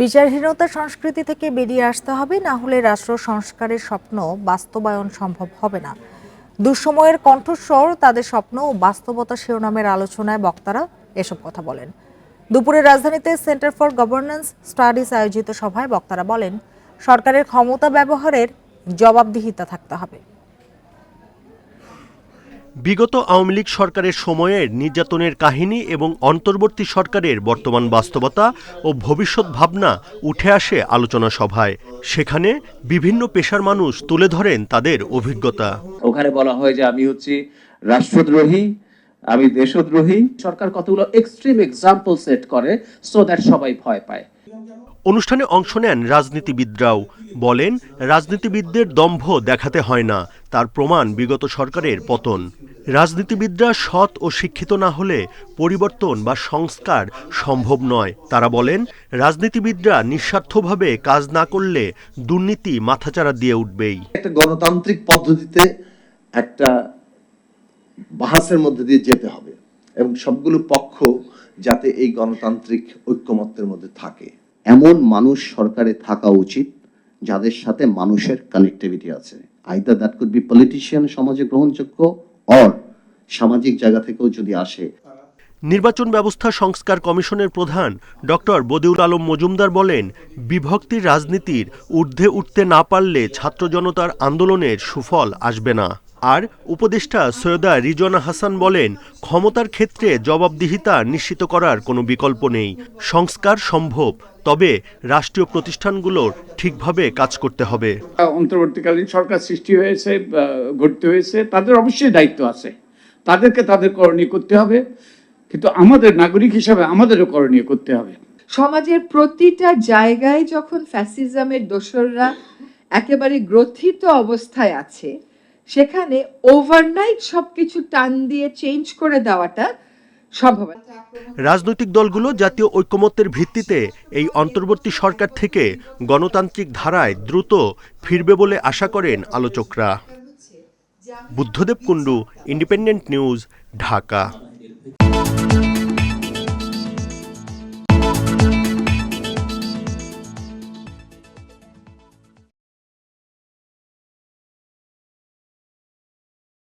বিচারহীনতা সংস্কৃতি থেকে বেরিয়ে আসতে হবে, না হলে রাষ্ট্র সংস্কারের স্বপ্ন বাস্তবায়ন সম্ভব হবে না। দুঃসময়ের কণ্ঠস্বর, তাদের স্বপ্ন ও বাস্তবতা শিরোনামের আলোচনায় বক্তারা এসব কথা বলেন। দুপুরে রাজধানীতে সেন্টার ফর গভর্নেন্স স্টাডিজ আয়োজিত সভায় বক্তারা বলেন, সরকারের ক্ষমতা ব্যবহারের জবাবদিহিতা থাকতে হবে। বিগত আওয়ামী লীগ সরকারের সময়ের নির্যাতনের কাহিনী এবং অন্তর্বর্তী সরকারের বর্তমান বাস্তবতা ও ভবিষ্যৎ ভাবনা উঠে আসে আলোচনা সভায়। সেখানে বিভিন্ন পেশার মানুষ তুলে ধরেন তাদের অভিজ্ঞতা। ওখানে বলা হয় যে আমি হচ্ছি রাষ্ট্রদ্রোহী আমি দেশদ্রোহী। সরকার কতগুলো এক্সট্রিম এক্সাম্পল সেট করে সো দ্যাট সবাই ভয় পায়। অনুষ্ঠানে অংশ নেন রাজনীতিবিদরাও। বলেন রাজনীতিবিদদের দম্ভ দেখাতে হয় না। তার প্রমাণ বিগত সরকারের পতন। রাজনীতিবিদরা সৎ ও শিক্ষিত না হলে পরিবর্তন বা সংস্কার সম্ভব নয়। তারা বলেন, রাজনীতিবিদরা নিঃস্বার্থভাবে কাজ না করলে দুর্নীতি মাথাচাড়া দিয়ে উঠবেই। একটা গণতান্ত্রিক পদ্ধতিতে একটা বাহাসের মধ্যে দিয়ে যেতে হবে এবং সবগুলো পক্ষ যাতে এই গণতান্ত্রিক ঐক্যমত্যের মধ্যে থাকে। এমন মানুষ সরকারে থাকা উচিত যাদের সাথে মানুষের কানেক্টিভিটি আছে। Either that could be politician সমাজে গ্রহণযোগ্য অর সামাজিক জায়গা থেকেও যদি আসে। নির্বাচন ব্যবস্থা সংস্কার কমিশনের প্রধান ডক্টর বদিউল আলম মজুমদার বলেন বিভক্তির রাজনীতির ঊর্ধ্বে উঠতে না পারলে ছাত্র জনতার আন্দোলনের সুফল আসবে না। আর উপদেষ্টা সৈয়দা রিজওয়ানা হাসান বলেন ক্ষমতার ক্ষেত্রে জবাবদিহিতা নিশ্চিত করার কোনো বিকল্প নেই। সংস্কার সম্ভব তবে রাষ্ট্রীয় প্রতিষ্ঠানগুলোর ঠিকভাবে কাজ করতে হবে। অন্তর্বর্তীকালীন সরকার সৃষ্টি হয়েছে গঠিত হয়েছে তাদের অবশ্যই দায়িত্ব আছে। তাদেরকে তাদের করণীয় করতে হবে কিন্তু আমাদের নাগরিক হিসাবে আমাদেরও করণীয় করতে হবে। সমাজের প্রতিটা জায়গায় যখন ফ্যাসিজমের দোসররা একেবারে গ্রথিত অবস্থায় আছে সেখানে ওভারনাইট সবকিছু টান দিয়ে চেঞ্জ করে দেওয়াটা সম্ভব। রাজনৈতিক দলগুলো জাতীয় ঐকমত্যের ভিত্তিতে এই অন্তর্বর্তী সরকার থেকে গণতান্ত্রিক ধারায় দ্রুত ফিরবে বলে আশা করেন আলোচকরা। Buddhadeb Kundu independent news Dhaka.